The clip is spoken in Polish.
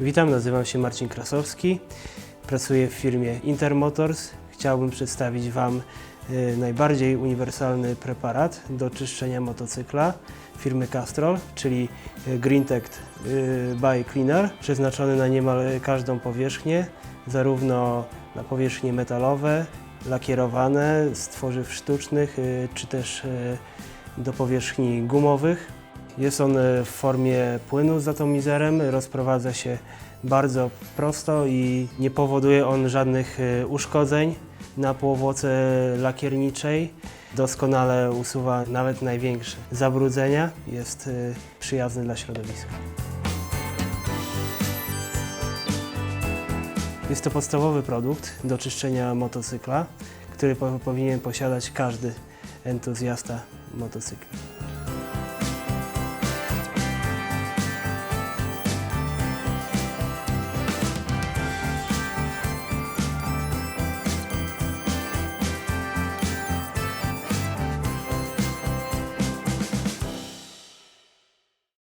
Witam, nazywam się Marcin Krasowski. Pracuję w firmie Intermotors. Chciałbym przedstawić Wam y, najbardziej uniwersalny preparat do czyszczenia motocykla firmy Castrol, czyli y, GreenTech y, by Cleaner, przeznaczony na niemal każdą powierzchnię, zarówno na powierzchnie metalowe, lakierowane, z tworzyw sztucznych, czy też do powierzchni gumowych. Jest on e, w formie płynu z atomizerem, rozprowadza się bardzo prosto i nie powoduje on żadnych e, uszkodzeń na powłoce lakierniczej. Doskonale usuwa nawet największe zabrudzenia, jest e, przyjazny dla środowiska. Jest to podstawowy produkt do czyszczenia motocykla, który po- powinien posiadać każdy entuzjasta motocykli.